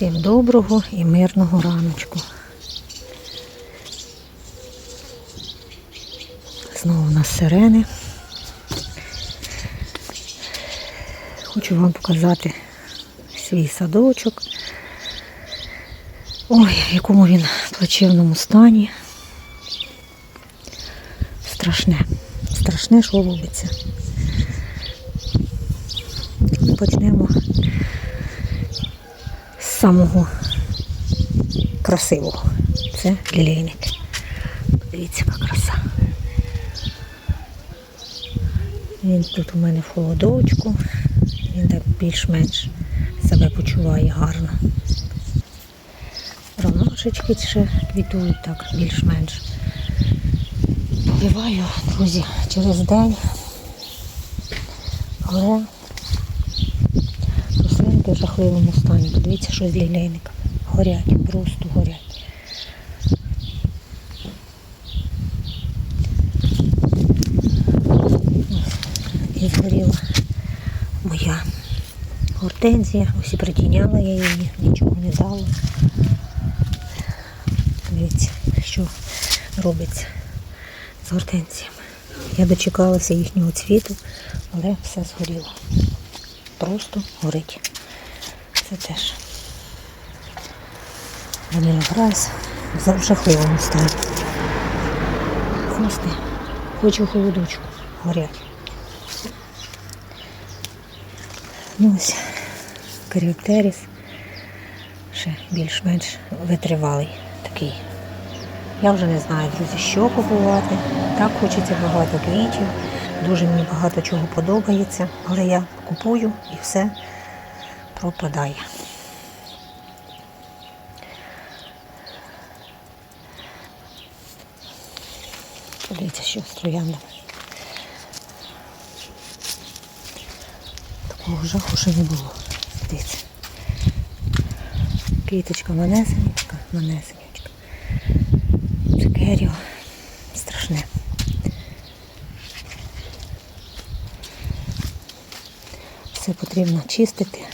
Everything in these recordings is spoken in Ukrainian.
Всім доброго і мирного раночку. Знову у нас сирени. Хочу вам показати свій садочок. Ой, в якому він плачевному стані. Страшне. Страшне, що робиться. Почнемо самого красивого. Це лілейники. Подивіться, яка краса. Він тут у мене в холодочку. Він так більш-менш себе почуває гарно. Ромашечки ще квітують так більш-менш. Поливаю, друзі, через день. Але жахливому стані. Подивіться, що з лілейниками. Горять, просто горять. І згоріла моя гортензія. Ось і притіняла я її, нічого не дала. Дивіться, що робиться з гортензіями. Я дочекалася їхнього цвіту, але все згоріло. Просто горить. Це теж. Ванила Грайс в жахливому стані. Хвости, хоч у холодочку, горять. Ну ось каріоптеріс ще більш-менш витривалий такий. Я вже не знаю, друзі, що купувати. Так хочеться багато квітів. Дуже мені багато чого подобається, але я купую і все пропадає. Подивіться, що з трояндами. Такого жаху ще не було. Дивіться. Квіточка манесенечка, манесенечка. Цукеріо. Страшне. Все потрібно чистити.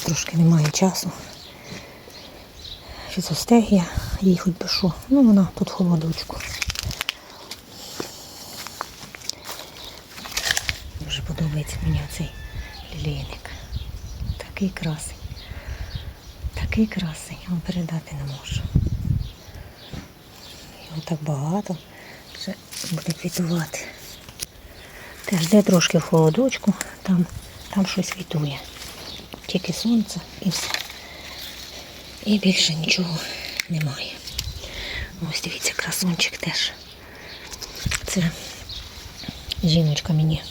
Зараз трошки немає часу. Фізостегія, їй хоч би що. Ну, вона тут холодочку. Дуже подобається мені цей лілейник. Такий красий. Такий красий, я передати не можу. Його так багато, вже буде квітувати. Теж де трошки в холодочку, там, там щось квітує. Тільки сонце і все. І більше нічого немає. Ось дивіться, красунчик теж. Це жіночка мені,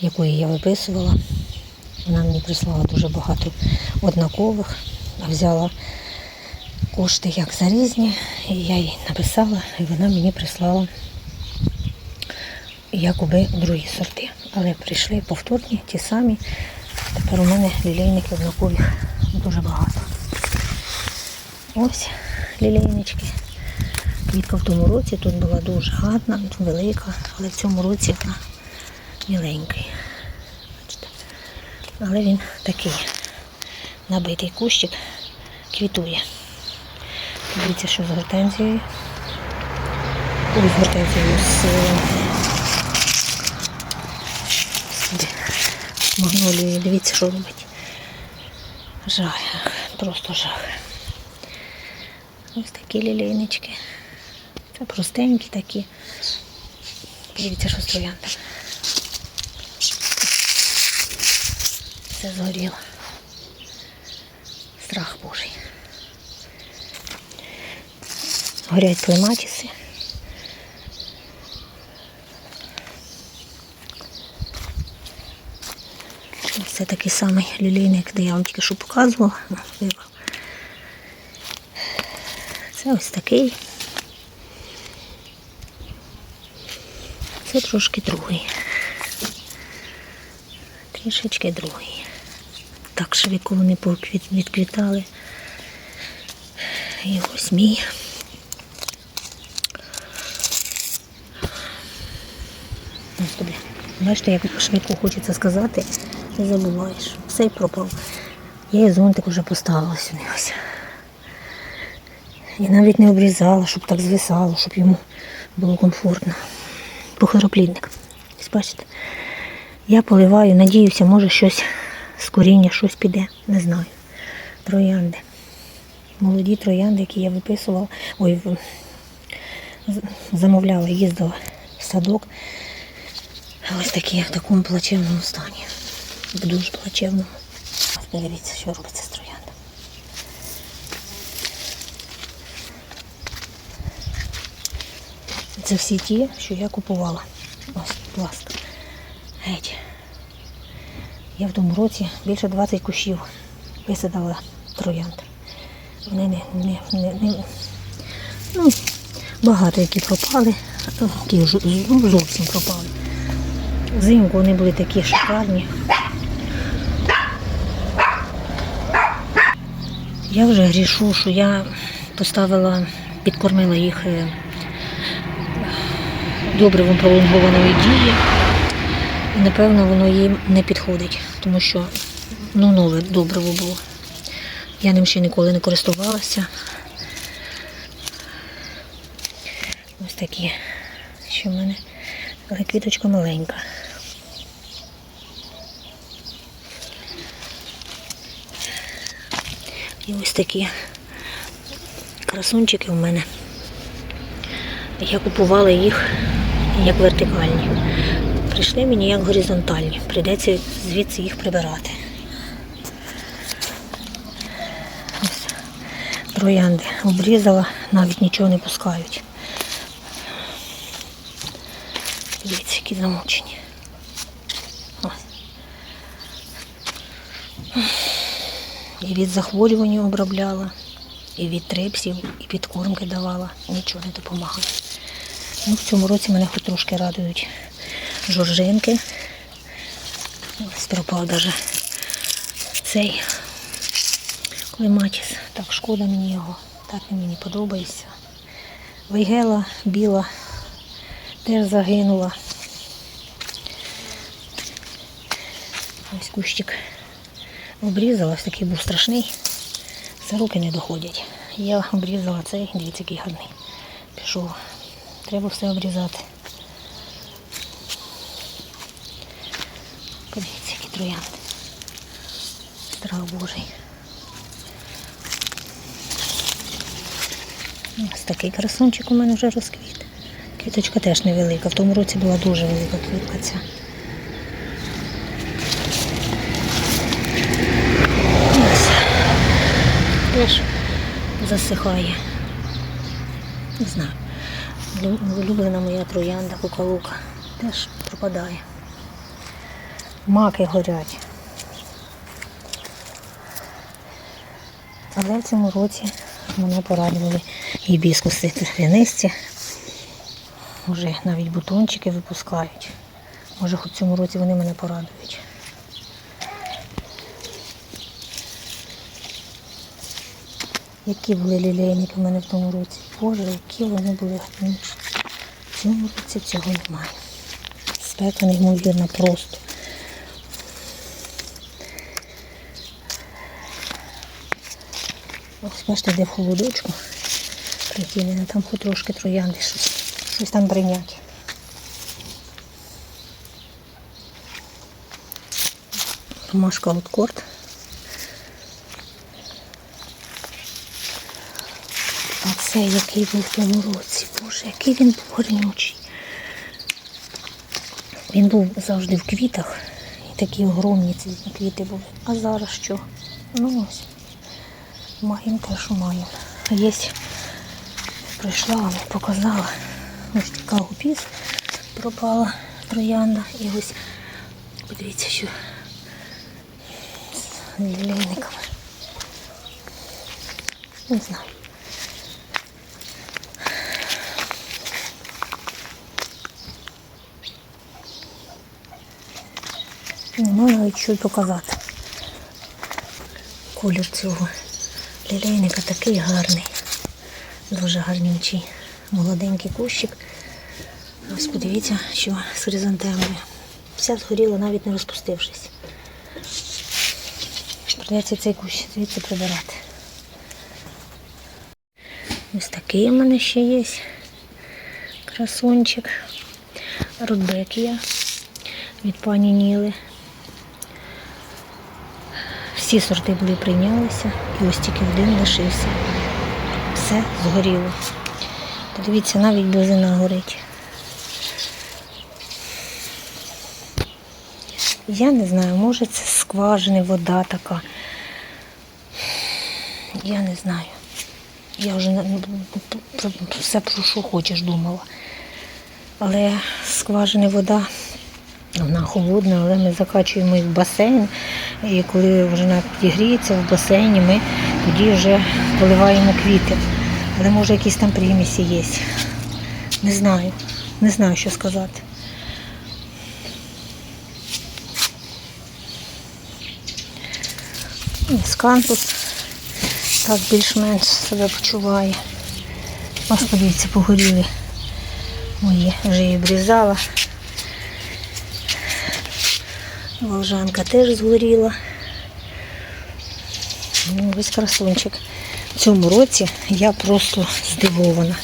якої я виписувала. Вона мені прислала дуже багато однакових, а взяла кошти як за різні, і я їй написала, і вона мені прислала якоби другі сорти. Але прийшли повторні, ті самі. Тепер у мене лілейників однакових дуже багато. Ось лілейнички. Квітка в тому році тут була дуже гарна, велика, але в цьому році вона міленький. Бачите? Але він такий набитий кущик квітує. Дивіться, що з гортензією. Ой, гортензією з з магнолією. Дивіться, що робить. Жах, просто жах. Ось такі лілейнички. Це простенькі такі. Дивіться, що з трояндами. Все згоріло. Страх Божий. Горять клематіси. Це такий самий лілейник, де я вам тільки що показувала. Це ось такий. Це трошки другий. Трішечки другий. Так швидко вони відквітали. І ось мій. Господи, бачите, як швидко хочеться сказати, і забуваєш. Все й пропав. Я і зонтик вже поставила сюди ось. І навіть не обрізала, щоб так звисало, щоб йому було комфортно. Похороплідник. Ось бачите. Я поливаю, надіюся, може щось з коріння, щось піде, не знаю. Троянди. Молоді троянди, які я виписувала, ой, замовляла, їздила в садок. Ось такі в такому плачевному стані. В дуже плачевному. Подивіться, що робиться з трояндами. Це всі ті, що я купувала. Ось пласт. Геть. Я в тому році більше 20 кущів висадила троянд. Вони не, не, не, не ну, багато які пропали, ну, зовсім пропали. Взимку вони були такі шикарні. Я вже грішу, що я поставила, підкормила їх е, добривом пролонгованої дії. І напевно воно їм не підходить, тому що ну, нове добриво було. Я ним ще ніколи не користувалася. Ось такі, що в мене квіточка маленька. І ось такі красунчики в мене. Я купувала їх як вертикальні. Прийшли мені як горизонтальні. Прийдеться звідси їх прибирати. Ось троянди обрізала, навіть нічого не пускають. Дивіться, які замучені. І від захворювання обробляла, і від трипсів, і підкормки давала. Нічого не допомагає. Ну, в цьому році мене хоч трошки радують жоржинки. Ось пропав навіть цей клематіс. Так, шкода мені його. Так він мені подобається. Вейгела біла теж загинула. Ось кущик обрізала, такий був страшний. За руки не доходять. Я обрізала цей, дивіться, який гарний. Пішов. Треба все обрізати. Подивіться, які троянди. Страх Божий. Ось такий красунчик у мене вже розквіт. Квіточка теж невелика. В тому році була дуже велика квітка ця. Ось. Теж засихає. Не знаю. Лю- Улюблена моя троянда кукалука теж пропадає. Маки горять. Але в цьому році мене порадували гібіскуси трав'янисті. Вже навіть бутончики випускають. Може, хоч в цьому році вони мене порадують. Які були лілейники в мене в тому році. Боже, які вони були гарні. В цьому році цього немає. Спека неймовірна просто. Ось бачите, де в холодочку прикинено, там хоч трошки троянди щось, щось там бринять. Ромашка откорд. А це який був в тому році. Боже, який він був горнючий. Він був завжди в квітах. І такі огромні ці квіти були. А зараз що? Ну ось. Маємо те, що маємо. Є, прийшла показала. Ось така гупіс пропала троянда. І ось подивіться, що з лілейниками. Не знаю. Не можу навіть що й показати. Колір цього лілейника такий гарний. Дуже гарнючий. Молоденький кущик. Ось подивіться, що з хризантемою. Вся згоріла, навіть не розпустившись. Придеться цей кущ звідси прибирати. Ось такий у мене ще є. Красунчик. Рудбекія від пані Ніли. Всі сорти були прийнялися і ось тільки один лишився. Все згоріло. Подивіться, навіть бузина горить. Я не знаю, може це скважини вода така. Я не знаю. Я вже все про що хочеш думала. Але скважини вода, вона холодна, але ми закачуємо їх в басейн. І коли вона підігріється в басейні, ми тоді вже поливаємо квіти. Але може якісь там примісі є. Не знаю. Не знаю, що сказати. Скантус так більш-менш себе почуває. Ось подивіться, погоріли мої, вже її обрізала. Волжанка теж згоріла. Ну, ось красунчик. В цьому році я просто здивована.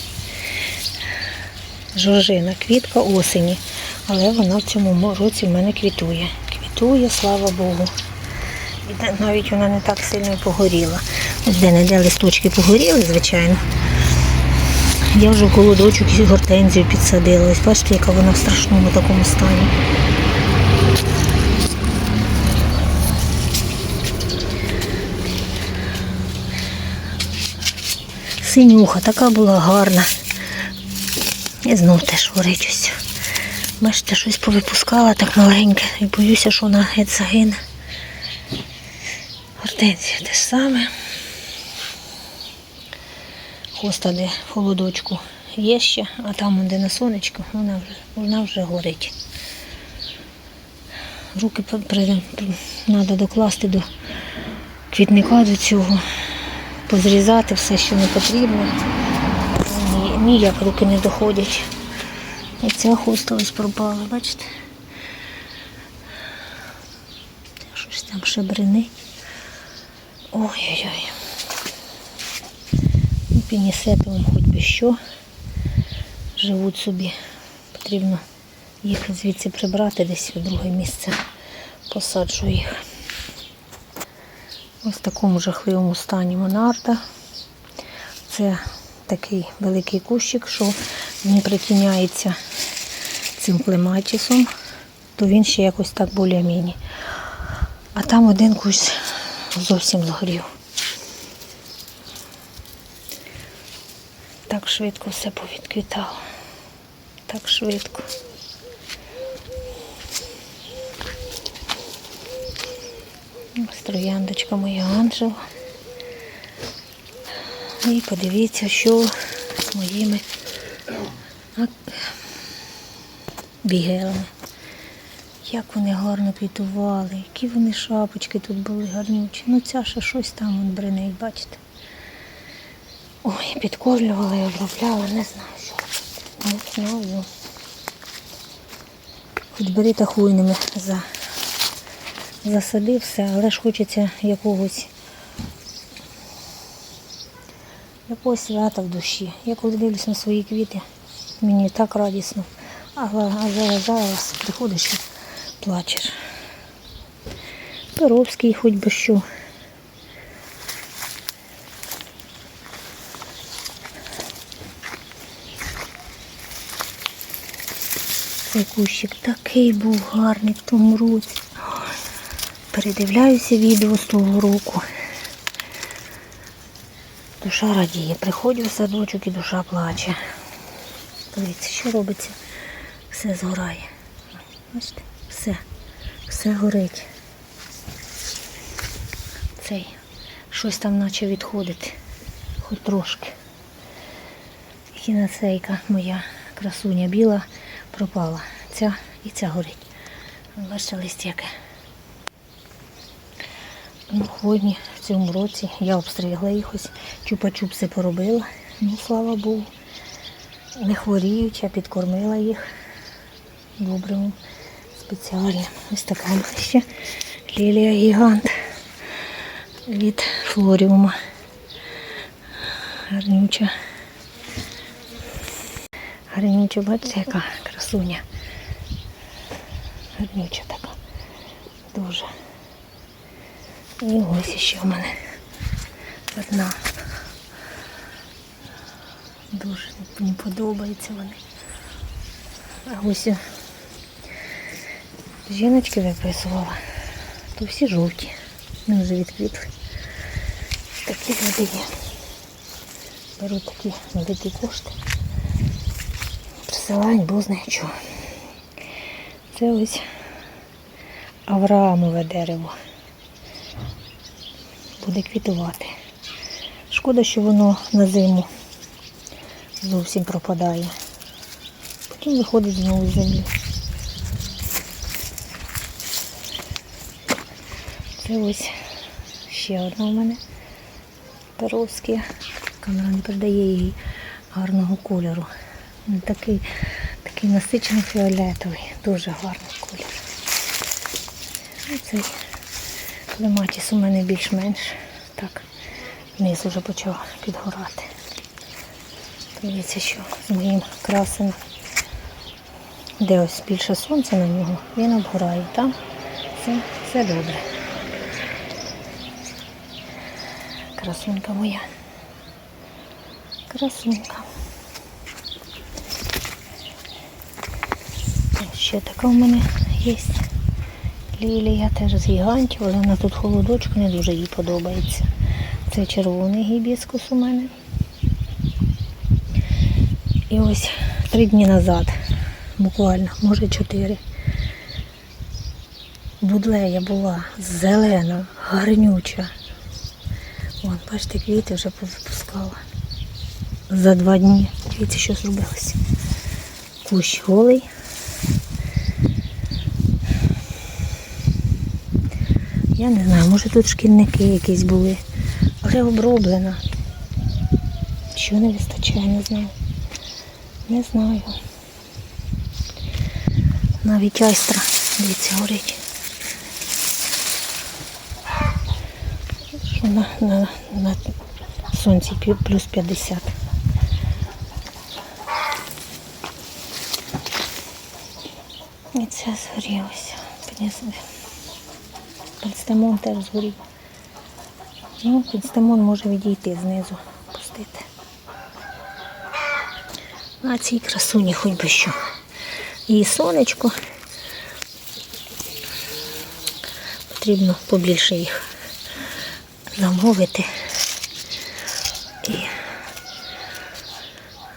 Жоржина, квітка осені, але вона в цьому році в мене квітує. Квітує, слава Богу. І навіть вона не так сильно погоріла. Ось де-не-де листочки погоріли, звичайно. Я вже в колодочок і гортензію підсадила. Ось бачите, яка вона в страшному такому стані. Синюха така була гарна. І знов теж горить ось. Бачите, щось повипускала так маленьке. І боюся, що вона геть загине. Гортензія те ж саме. Хоста, де холодочку є ще, а там, де на сонечку, вона вже, вона вже горить. Руки треба докласти до квітника до цього, позрізати все, що не потрібно. Ні, ніяк руки не доходять. І ця хоста ось пропала, бачите? Щось там шебринить. Ой-ой-ой. Пінісепіум хоч би що. Живуть собі. Потрібно їх звідси прибрати десь в друге місце. Посаджу їх. Ось в такому жахливому стані монарда. Це такий великий кущик, що він притіняється цим клематісом, то він ще якось так більш-міні. А там один кущ зовсім згорів. Так швидко все повідквітало. Так швидко. Ось Трояндочка моя Анжела. І подивіться, що з моїми бігелами. Як вони гарно квітували, які вони шапочки тут були гарнючі. Ну ця ще щось там вон бринить, бачите. Ой, підкормлювала і обробляла, не знаю, що. Не знаю. Хоч бери та хуйними за, засади все, але ж хочеться якогось якогось свята в душі. Я коли дивлюсь на свої квіти, мені так радісно. А зараз, зараз приходиш і плачеш. Перовський хоч би що. Цей кущик такий був гарний в тому році. Передивляюся відео з того року. Душа радіє. Приходжу в садочок і душа плаче. Дивіться, що робиться. Все згорає. Бачите? Все. Все горить. Цей. Щось там наче відходити. Хоч трошки. Хіноцейка моя красуня біла пропала. Ця і ця горить. Бачите, лист Ну, в цьому році я обстригла їх ось, чупа-чупси поробила. Ну, слава Богу. Не хворіють, я підкормила їх добрим спеціально. Ось така ще лілія гігант. від флоріума. Гарнюча. Гарнюча, бачите, яка красуня. Гарнюча така. Дуже. І ось ще в мене одна. Дуже мені подобаються вони. А ось жіночки виписувала, то всі жовті. Вони вже відквітли. Такі є. Беруть такі великі кошти. Присилають, бо знає чого. Це ось Авраамове дерево. Буде квітувати. Шкода, що воно на зиму зовсім пропадає. Потім виходить знову з землі. Це ось ще одна у мене Перовський. Камера не передає їй гарного кольору. Такий, такий насичений фіолетовий, дуже гарний колір. І цей клематіс у мене більш-менш так низ уже почав підгорати. Дивіться, що з моїм красеним, де ось більше сонця на нього, він обгорає. Там все, все добре. Красунка моя. Красунка. Ще така у мене є. Лілія теж з гігантів, але вона тут холодочку не дуже їй подобається. Це червоний гібіскус у мене. І ось три дні назад, буквально, може чотири. Будлея була зелена, гарнюча. Вон, бачите, квіти вже повипускала. За два дні. Дивіться, що зробилося. Кущ голий. Я не знаю, може тут шкільники якісь були, але оброблена. Що не вистачає, не знаю. Не знаю. Навіть айстра, дивіться, горить. Що на, на, на сонці плюс 50. І це згорілося. Піднесли. Пенстемон теж згорів. Ну, пенстемон може відійти знизу, пустити. А цій красуні хоч би що. І сонечко. Потрібно побільше їх замовити і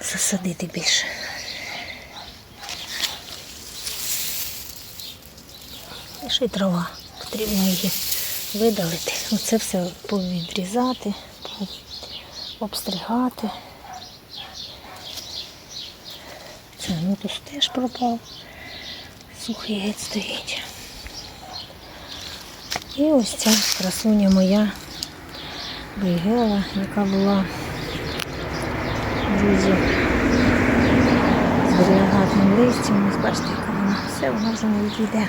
засадити більше. І ще й трава. Потрібно її видалити. Оце все повідрізати, обстригати. Це ну тут теж пропав. Сухий геть стоїть. І ось ця красуня моя Бейгела, яка була, друзі, з бригадним листям. Ось бачите, яка вона. Все, вона вже не відійде.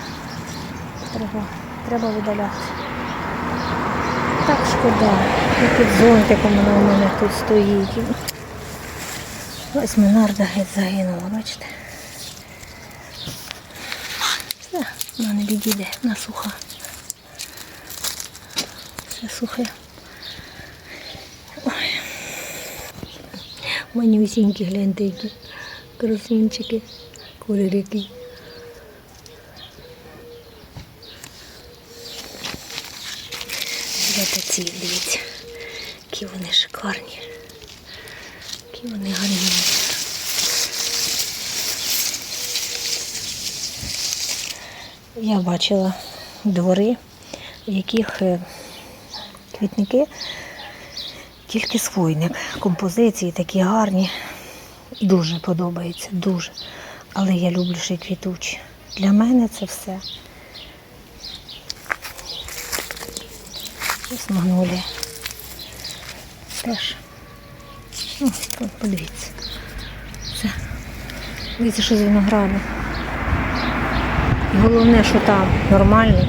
Треба, треба видаляти. Так шкода. І під зонтиком у мене тут стоїть. Ось Менарда геть загинула, бачите? Все, вона не відійде, вона суха. Все сухе. Ой. Манюсінькі, гляньте, які красунчики, кольорики. Гляньте ці, дивіться, які вони шикарні. Які вони гарні. Я бачила двори, в яких е, квітники тільки з хвойник. Композиції такі гарні. Дуже подобається, дуже. Але я люблю ще й квітучі. Для мене це все. Ось магнолія. Теж. Ну, тут, подивіться. Це. Дивіться, що з винограду. Головне, що там нормальний,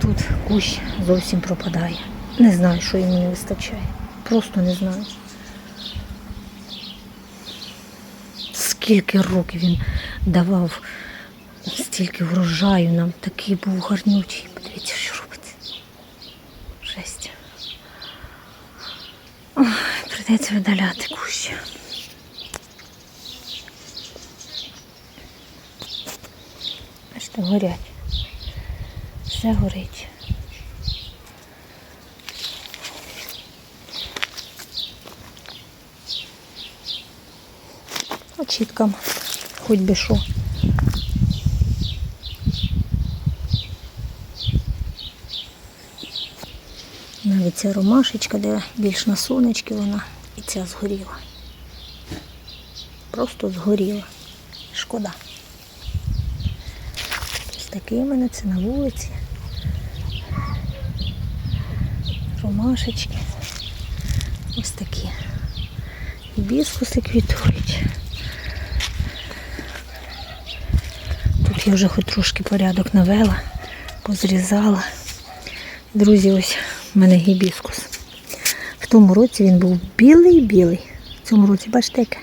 тут кущ зовсім пропадає. Не знаю, що йому не вистачає. Просто не знаю. Скільки років він давав стільки врожаю нам, такий був гарнючий. Подивіться, що робиться. Жесть. Ой, прийдеться видаляти кущі. Бачите, горять. Все горить. Очіткам, хоч би що. Навіть ця ромашечка, де більш на сонечки вона, і ця згоріла. Просто згоріла. Шкода. Ось такий у мене це на вулиці. Ромашечки. Ось такі. Гібіскуси квітують. Тут я вже хоч трошки порядок навела, позрізала. Друзі, ось в мене гібіскус. В тому році він був білий-білий. В цьому році, бачите, яке.